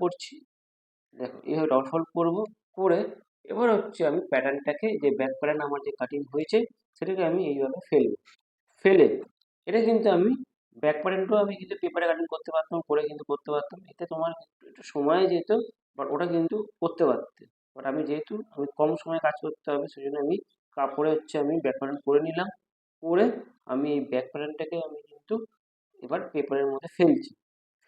করছি দেখো এইভাবে ডবল ফোল্ড করব, করে এবার হচ্ছে আমি প্যাটার্নটাকে যে ব্যাক প্যাটার্ন আমার যে কাটিং হয়েছে, সেটাকে আমি এইভাবে ফেলব ফেলে এটা কিন্তু আমি ব্যাক প্যাটার্নটাও আমি কিন্তু পেপারে কাটিং করতে পারতাম করে কিন্তু করতে পারতাম। এতে তোমার একটু সময় যেত বাট ওটা কিন্তু করতে পারতে। বাট আমি যেহেতু, আমি কম সময়ে কাজ করতে হবে সেই জন্য আমি কাপড়ে হচ্ছে আমি ব্যাক প্যাটার্ন করে নিলাম। করে আমি এই ব্যাক প্যাটার্নটাকে আমি কিন্তু এবার পেপারের মধ্যে ফেলছি।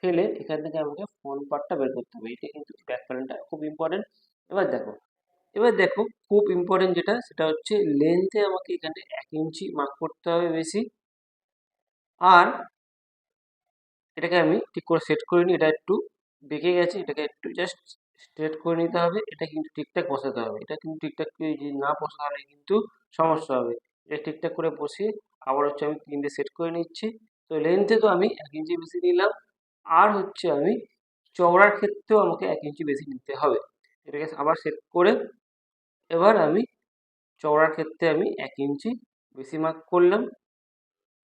ফেলে এখান থেকে আমাকে ফ্রন্ট পার্টটা বের করতে হবে। এটা কিন্তু ব্যাক প্যাটার্নটা খুব ইম্পর্টেন্ট এবার দেখো এবার দেখো খুব ইম্পর্টেন্ট যেটা, সেটা হচ্ছে লেন্থে আমাকে এখানে এক ইঞ্চি মার্ক করতে হবে বেশি। আর এটাকে আমি ঠিক করে সেট করে নিই, এটা একটু বেঁকে গেছে, এটাকে একটু জাস্ট স্ট্রেট করে নিতে হবে। এটা কিন্তু ঠিকঠাক বসাতে হবে। এটা কিন্তু ঠিকঠাক যদি না বসাতে হলে কিন্তু সমস্যা হবে। এটা ঠিকঠাক করে বসিয়ে আবার হচ্ছে আমি তিনটে সেট করে নিচ্ছি। তো লেন্থে তো আমি এক ইঞ্চি বেশি নিলাম। আর হচ্ছে আমি চওড়ার ক্ষেত্রেও আমাকে এক ইঞ্চি বেশি নিতে হবে। এটাকে আবার সেট করে এবার আমি চওড়ার ক্ষেত্রে আমি এক ইঞ্চি বেশি মার্ক করলাম।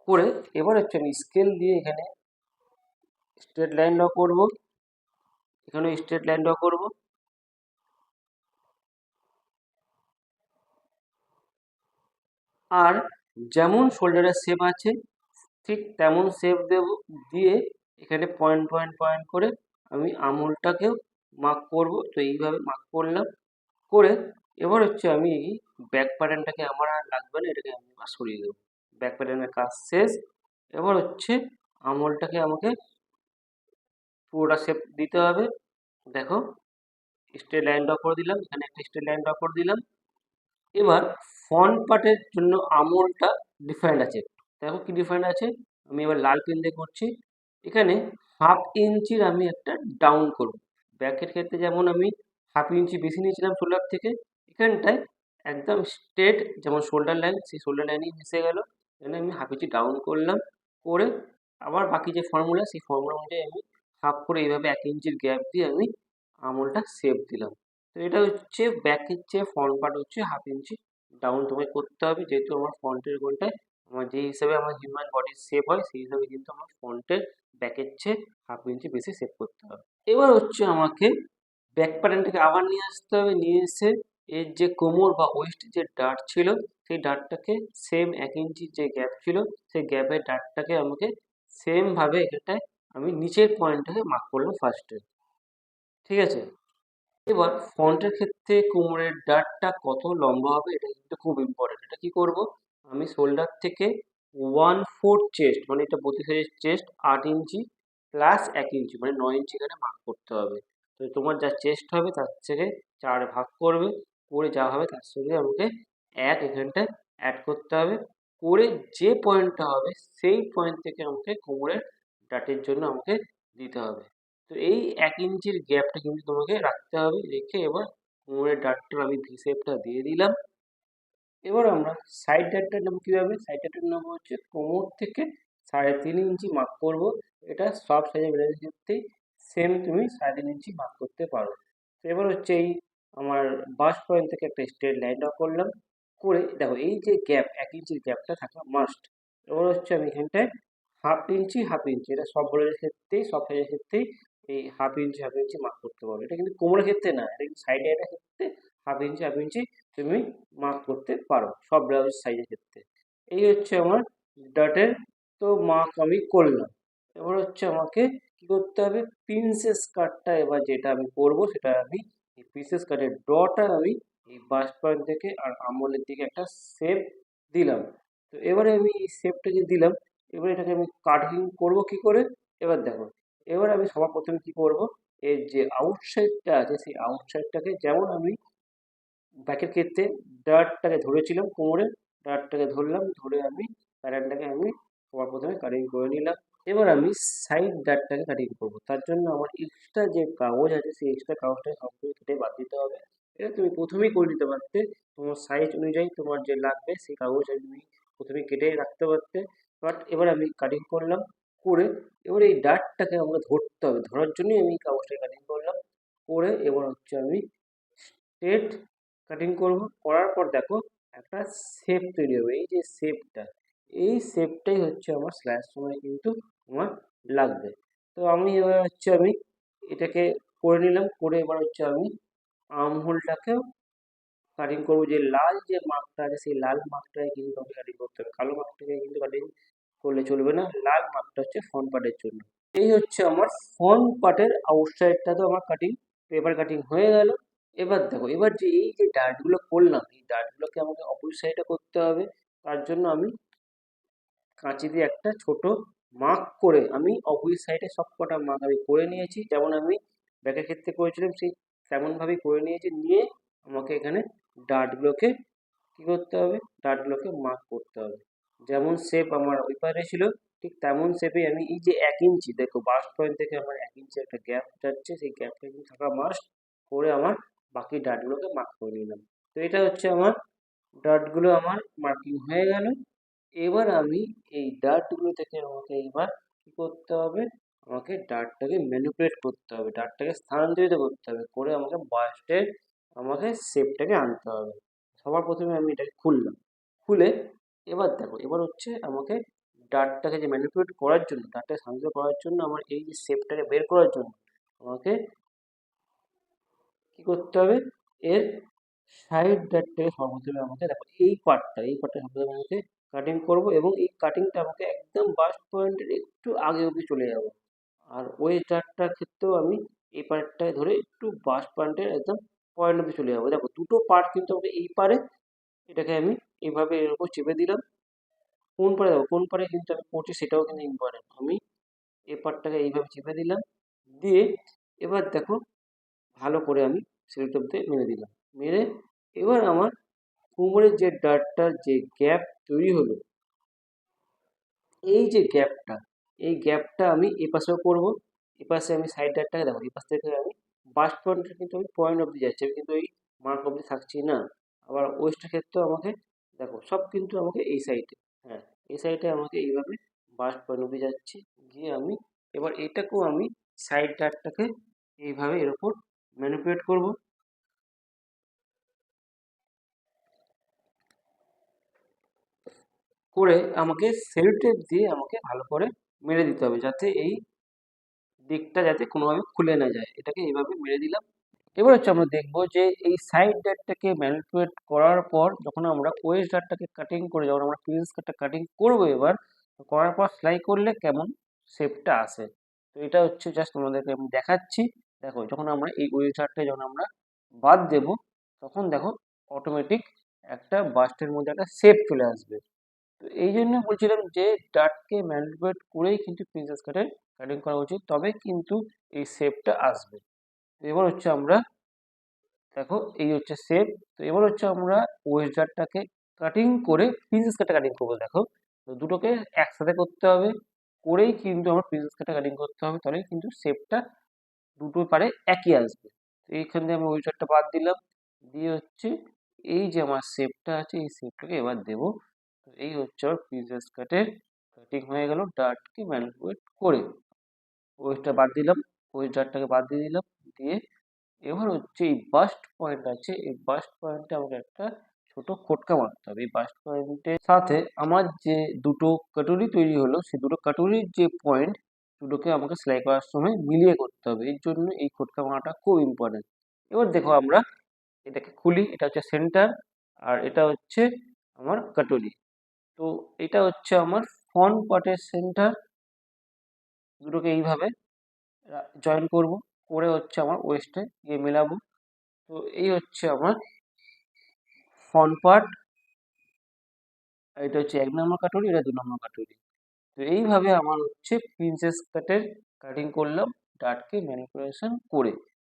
করে এবার হচ্ছে আমি স্কেল দিয়ে এখানে স্ট্রেট লাইন ড্র করব। এখানে স্ট্রেট লাইন ড্র করব। আর যেমন শোল্ডারের শেপ আছে, ঠিক তেমন শেপ দেব, দিয়ে এখানে পয়েন্ট পয়েন্ট পয়েন্ট করে আমি আমুলটাকেও মার্ক করব। তো এইভাবে মার্ক করলাম। করে এবার হচ্ছে আমি এই ব্যাক প্যাটার্নটাকে আমার আর লাগবে না, এটাকে আমি সরিয়ে দেবো। ব্যাক প্যাটার্নের কাজ শেষ। এবার হচ্ছে আমলটাকে আমাকে পুরোটা শেপ দিতে হবে। দেখো স্ট্রেট লাইন ড্র করে দিলাম। এখানে একটা স্ট্রেট লাইন ড্র করে দিলাম। এবার ফ্রন্ট পার্টের জন্য আমলটা ডিফারেন্ট আছে। দেখো কি ডিফারেন্ট আছে? আমি এবার লাল পেন দিয়ে করছি। এখানে হাফ ইঞ্চির আমি একটা ডাউন করব। ব্যাকের ক্ষেত্রে যেমন আমি হাফ ইঞ্চি বেশি নিয়েছিলাম শোল্ডার থেকে, এখানটায় একদম স্ট্রেট যেমন শোল্ডার লাইন সেই শোল্ডার লাইনই মিশে গেল। এখানে আমি হাফ ইঞ্চি ডাউন করলাম, করে আবার বাকি যে ফর্মুলা সেই ফর্মুলা অনুযায়ী আমি হাফ করে এইভাবে এক ইঞ্চির গ্যাপ দিয়ে আমি আমলটা শেপ দিলাম। তো এটা হচ্ছে ব্যাকের চেয়ে ফ্রন্ট পার্ট হচ্ছে হাফ ইঞ্চি ডাউন তোমায় করতে হবে। যেহেতু আমার ফ্রন্টের গোলটায় আমার যে হিসাবে আমার হিউম্যান বডির শেপ হয়, সেই হিসাবে কিন্তু আমার ফ্রন্টের ব্যাকের চেয়ে হাফ ইঞ্চি বেশি সেভ করতে হবে। এবার হচ্ছে আমাকে ব্যাক প্যাটার্নটাকে আবার নিয়ে আসতে হবে। নিয়ে এসে এর যে কোমর বা ওয়েস্ট যে ডাট ছিল, সেই ডাটটাকে সেম এক ইঞ্চির যে গ্যাপ ছিল, সেই গ্যাপের ডাটটাকে আমাকে সেমভাবে এখানটায় আমি নিচের পয়েন্টটাকে মার্ক করলাম ফার্স্টে ঠিক আছে? এবার ফ্রন্টের ক্ষেত্রে কোমরের ডাটটা কত লম্বা হবে, এটা কিন্তু খুব ইম্পর্টেন্ট এটা কী করব? আমি শোল্ডার থেকে ওয়ান ফোর চেস্ট মানে এটা বত্রিশ সাইজের চেস্ট আট ইঞ্চি প্লাস এক ইঞ্চি মানে নয় ইঞ্চি এখানে মার্ক করতে হবে। তো তোমার যা চেস্ট হবে তার থেকে চার ভাগ করবে, করে যা হবে তার সঙ্গে আমাকে এক এখানটায় অ্যাড করতে হবে। করে যে পয়েন্টটা হবে সেই পয়েন্ট থেকে আমাকে কোমরের ডাটের জন্য আমাকে দিতে হবে। তো এই এক ইঞ্চির গ্যাপটা কিন্তু তোমাকে রাখতে হবে, রেখে এবার কোমরের ডাটটা আমি ভি দিয়ে দিলাম। এবার আমরা সাইড ডাটটা নেব কীভাবে? সাইড ডাটটা নেব হচ্ছে কোমর থেকে সাড়ে তিন ইঞ্চি মার্ক করব। এটা সব সাইজের ব্লাউজের ক্ষেত্রেই সেম তুমি সাড়ে তিন ইঞ্চি মার্ক করতে পারো। তো এবার হচ্ছে এই আমার বাস পয়েন্ট থেকে একটা স্ট্রেট লাইন ড্র করলাম। করে দেখো এই যে গ্যাপ এক ইঞ্চির গ্যাপটা থাকা মাস্ট এবার হচ্ছে আমি এখানটায় হাফ ইঞ্চি হাফ ইঞ্চি। এটা সব ব্লাউজের ক্ষেত্রেই সব সাইজের ক্ষেত্রেই এই half inch half inch mark করতে পারো। এটা কিন্তু কোমরের ক্ষেত্রে না, এটা কিন্তু সাইডে এটা ক্ষেত্রে হাফ ইঞ্চি হাফ ইঞ্চি তুমি মার্ক করতে পারো সব ব্লাউজ সাইজের ক্ষেত্রে। এই হচ্ছে আমার ডাটের তো মার্ক আমি করলাম। এবার হচ্ছে আমাকে কি করতে হবে? প্রিন্সেস কাটটা এবার যেটা আমি করব সেটা আমি এই প্রিন্সেস কাটের ড্রটা আমি এই বাস পয়েন্ট থেকে আর আমলের দিকে একটা শেপ দিলাম। তো এবারে আমি এই শেপটা যে দিলাম, এবার এটাকে আমি কাটিং করব কি করে? এবার দেখো, এবার আমি সবার প্রথমে কি করব? এর যে আউটসাইডটা আছে, সেই আউটসাইডটাকে যেমন আমি ব্যাকের ক্ষেত্রে ডার্টটাকে ধরেছিলাম কোমরে, ডার্টটাকে ধরলাম, ধরে আমি প্যাটার্নটাকে আমি সবার প্রথমে কাটিং করে নিলাম। এবার আমি সাইড ডার্টটাকে কাটিং করব। তার জন্য আমার এক্সট্রা যে কাগজ আছে, সেই এক্সট্রা কাগজটাকে সবগুলো কেটে বাদ দিতে হবে। এটা তুমি প্রথমেই করে নিতে পারতে। তোমার সাইজ অনুযায়ী তোমার যে লাগবে, সেই কাগজ তুমি প্রথমে কেটে রাখতে পারতে। বাট এবার আমি কাটিং করলাম, করে এবার এই ডার্টটাকে আমাকে ধরতে হবে। ধরার জন্যই আমি কাগজটাকে কাটিং করলাম, করে এবার হচ্ছে আমি স্ট্রেট কাটিং করব, করার পর দেখো একটা শেপ তৈরি হবে। এই যে শেপটা এই শেপটাই হচ্ছে আমার স্ল্যাশ সময় কিন্তু আমার লাগবে। তো আমি এবার হচ্ছে আমি এটাকে করে নিলাম, করে এবার হচ্ছে আমি আর্ম হোলটাকেও কাটিং করব। যে লাল যে মার্কটা আছে, সেই লাল মার্কটাকে কিন্তু আমাকে কাটিং করতে হবে। কালো মার্কটাকে কিন্তু কাটিং করলে চলবে না, লাল মার্কটা হচ্ছে ফ্রন্ট পার্টের জন্য। এই হচ্ছে আমার ফ্রন্ট পার্টের আউটসাইডটা তো আমার কাটিং পেপার কাটিং হয়ে গেল। এবার দেখো, এবার যে এই যে ডার্টগুলো করলাম, এই ডার্টগুলোকে আমাকে অপোজিট সাইডে করতে হবে। তার জন্য আমি কাঁচি দিয়ে একটা ছোট মার্ক করে আমি অপোজিট সাইডে সব কটা মার্ক আমি করে নিয়েছি। যেমন আমি ব্যাকের ক্ষেত্রে করেছিলাম, সেই তেমনভাবেই করে নিয়েছি। নিয়ে আমাকে এখানে ডার্টগুলোকে কী করতে হবে? ডার্টগুলোকে মার্ক করতে হবে। যেমন শেপ আমার ওই পারে ছিল, ঠিক তেমন শেপে আমি এই যে এক ইঞ্চি দেখো বাস্ট পয়েন্ট থেকে আমার এক ইঞ্চি একটা গ্যাপ যাচ্ছে। সেই গ্যাপটা কিন্তু থাকা মাস্ট করে আমার বাকি ডাটগুলোকে মার্ক করে নিলাম। তো এটা হচ্ছে আমার ডাটগুলো আমার মার্কিং হয়ে গেল। এবার আমি এই ডাটগুলো থেকে আমাকে এবার কী করতে হবে? আমাকে ডাটটাকে ম্যানিপুলেট করতে হবে। ডাটটাকে স্থানান্তরিত করতে হবে। করে আমাকে বাস্টের আমাকে শেপটাকে আনতে হবে। সবার প্রথমে আমি এটাকে খুললাম। খুলে এবার দেখো, এবার হচ্ছে আমাকে ডাটটাকে যে ম্যানিপুলেট করার জন্য ডাটটাকে স্থানান্তরিত করার জন্য আমার এই যে শেপটাকে বের করার জন্য, আমাকে কী করতে হবে? এর সাইড ডাটটাকে সর্বপ্রথমে আমাকে দেখো এই পার্টটা এই পার্টটা সর্বপ্রথমে আমাকে কাটিং করব এবং এই কাটিংটা আমাকে একদম বাস্ট পয়েন্টের একটু আগে অবধি চলে যাব। আর ওই ডাটটার ক্ষেত্রেও আমি এই পার্টটায় ধরে একটু বাস্ট পয়েন্টের একদম পয়েন্ট অবধি চলে যাব। দেখো, দুটো পার্ট কিন্তু আমাকে এই পারে এটাকে আমি এইভাবে এর উপর চেপে দিলাম। কোন পারে দেখো, কোন পারে কিন্তু আমি করছি সেটাও কিন্তু ইম্পর্টেন্ট আমি এই পার্টটাকে এইভাবে চেপে দিলাম। দিয়ে এবার দেখো ভালো করে আমি সেলোটেপ দিয়ে মেরে দিলাম। মেরে এবার আমার কোমরের যে ডাটটার যে গ্যাপ তৈরি হলো, এই যে গ্যাপটা এই গ্যাপটা আমি এপাশেও করব, এপাশে আমি সাইড ডাটটাকে দেখো এপাশ থেকে আমি বাস্ট পয়েন্টটা কিন্তু আমি পয়েন্ট অবধি যাচ্ছি, আমি কিন্তু এই মার্ক অবধি থাকছি না। আবার ওয়েস্টের ক্ষেত্রেও আমাকে দেখো, সব কিন্তু আমাকে এই সাইডে হ্যাঁ এই সাইডে আমাকে এইভাবে বাস্ট পয়েন্ট অবধি যাচ্ছি, গিয়ে আমি এবার এটাকেও আমি সাইড ডাটটাকে এইভাবে এর ওপর ম্যানিপুলেট করব। করে আমাকে সেল টেপ দিয়ে আমাকে ভালো করে মেরে দিতে হবে যাতে এই দিকটা যাতে কোনোভাবে খুলে না যায়। এটাকে এইভাবে মেরে দিলাম। এবার হচ্ছে আমরা দেখব যে এই সাইড ডাটটাকে ম্যানিপুলেট করার পর যখন আমরা ওয়েস্ট ডাটটাকে কাটিং করে যখন আমরা প্রিন্স কাটটা কাটিং করব এবার করার পর সেলাই করলে কেমন শেপটা আসে। তো এটা হচ্ছে জাস্ট তোমাদেরকে আমি দেখাচ্ছি। দেখো, যখন আমরা এই ডাটটা যখন আমরা বাদ দেব, তখন দেখো অটোমেটিক একটা বাস্টের মধ্যে একটা শেপ চলে আসবে। তো এই জন্য বলছিলাম যে ডাটকে ম্যানিপুলেট করেই কিন্তু প্রিন্সেস কাটের কাটিং করা উচিত, তবে কিন্তু এই শেপটা আসবে। এবার হচ্ছে আমরা, দেখো এই হচ্ছে শেপ তো এবার হচ্ছে আমরা ওয়েস্ট ডাটটাকে কাটিং করে প্রিন্সেস কাটে কাটিং করব, দেখো। তো দুটোকে একসাথে করতে হবে, করেই কিন্তু আমার প্রিন্সেস কাটে কাটিং করতে হবে তাহলে কিন্তু শেপটা দুটো পারে, একই আসবে। তো এইখান থেকে আমি ডাটটা বাদ দিলাম। দিয়ে হচ্ছে এই যে আমার শেপটা আছে, এই শেপটাকে এবার দেবো। তো এই হচ্ছে আমার প্রিন্সেস কাটের কাটিং হয়ে গেল ডাটকে ম্যানিপুলেট করে। ওয়েস্টটা বাদ দিলাম ওই ডাটটাকে বাদ দিয়ে দিলাম। দিয়ে এবার হচ্ছে এই বাস্ট পয়েন্ট আছে, এই বাস্ট পয়েন্টে আমাকে একটা ছোট খোটকা মারতে হবে। এই বাস্ট পয়েন্টের সাথে আমার যে দুটো কাটুরি তৈরি হলো সেই দুটো কাটুরির যে পয়েন্ট দুটোকে আমাকে সেলাই করার সময় মিলিয়ে করতে হবে। এর জন্য এই খোটকা মারাটা খুব ইম্পর্টেন্ট এবার দেখো আমরা এটাকে খুলি, এটা হচ্ছে সেন্টার আর এটা হচ্ছে আমার কাটুরি তো এটা হচ্ছে আমার ফ্রন্ট পার্টের সেন্টার দুটোকে এইভাবে জয়েন করব। করে হচ্ছে আমার ওয়েস্টে গিয়ে মেলাবো। তো এই হচ্ছে আমার ফ্রন্ট পার্ট এটা হচ্ছে এক নম্বর কাটুরি এটা দু নম্বর কাটুরি তো এইভাবে আমার হচ্ছে প্রিন্সেস কাটের কাটিং করলাম। ডাটকে ম্যানিপুলেশন করে।